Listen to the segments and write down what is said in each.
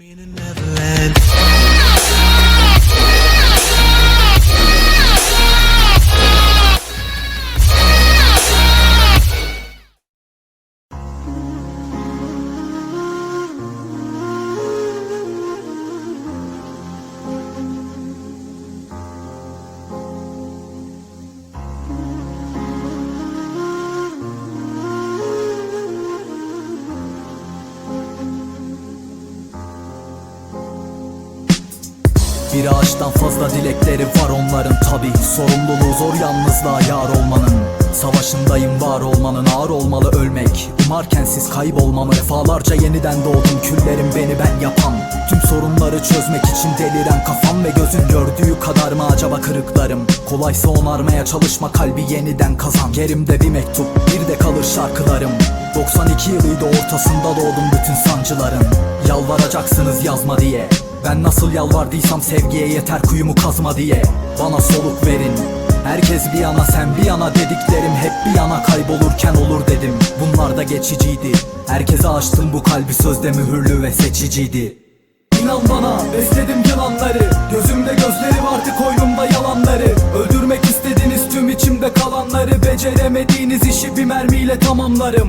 meaning Bir ağaçtan fazla dilekleri var onların. Tabi Sorumluluğu zor yalnızlığa yar olmanın. Savaşındayım var olmanın ağır olmalı ölmek. Umarken siz kaybolmamı Defalarca yeniden doğdum. Küllerim beni ben yapan. Tüm sorunları çözmek için deliren kafam ve gözün gördüğü kadar mı acaba kırıklarım? Kolaysa onarmaya çalışma kalbi yeniden kazan. Gerimde bir mektup bir de kalır şarkılarım. 92 yılıydı ortasında doğdum bütün sancıların Yalvaracaksınız yazma diye ben nasıl yalvardıysam sevgiye yeter kuyumu kazma diye. Bana soluk verin. Herkes bir yana sen bir yana dediklerim hep bir yana kaybolurken olur dedim. Bunlar da geçiciydi. Herkese açtım bu kalbi sözde mühürlü ve seçiciydi. İnan bana besledim yılanları. Gözümde gözleri vardı koynumda yalanları. Öldürmek istediğiniz tüm içimde kalanları. Beceremediğiniz işi bir mermiyle tamamlarım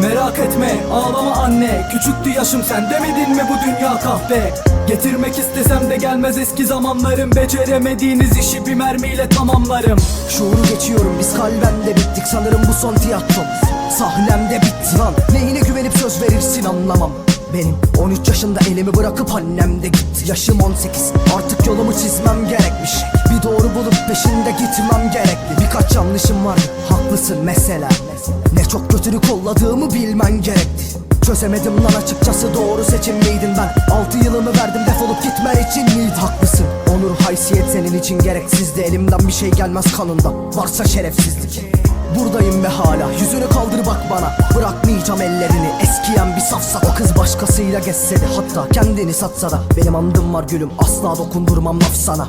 Merak etme ağlama anne. Küçüktü yaşım sen demedin mi bu dünya kahpe? Getirmek istesem de gelmez eski zamanlarım. Beceremediğiniz işi bir mermiyle tamamlarım. Şuuru geçiyorum biz kalben de bittik. Sanırım bu son tiyatrom. Sahnemde bitti lan. Neyine güvenip söz verirsin anlamam. Benim 13 yaşında elimi bırakıp annem de gitti. Yaşım 18 artık yolumu çizmem gerekmiş Bulup peşinde gitmem gerekli. Birkaç yanlışım var haklısın mesela. Ne çok kötülü kolladığımı bilmen gerekti Çözemedim lan açıkçası doğru seçim miydin ben? 6 yılımı verdim defolup gitmen için miydi? Haklısın. Onur haysiyet senin için gereksizdi. Elimden bir şey gelmez kanında. Varsa şerefsizlik. Buradayım ve hala. Yüzünü kaldır bak bana. Bırakmayacağım ellerini. Eskiyen bir safsa O kız başkasıyla gezse de hatta kendini satsa da. Benim andım var gülüm. Asla dokundurmam laf sana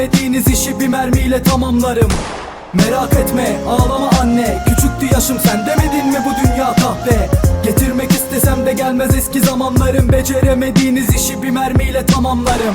Beceremediğiniz işi bir mermiyle tamamlarım. Merak etme ağlama anne. Küçüktü yaşım sen demedin mi bu dünya kahpe? Getirmek istesem de gelmez eski zamanlarım. Beceremediğiniz işi bir mermiyle tamamlarım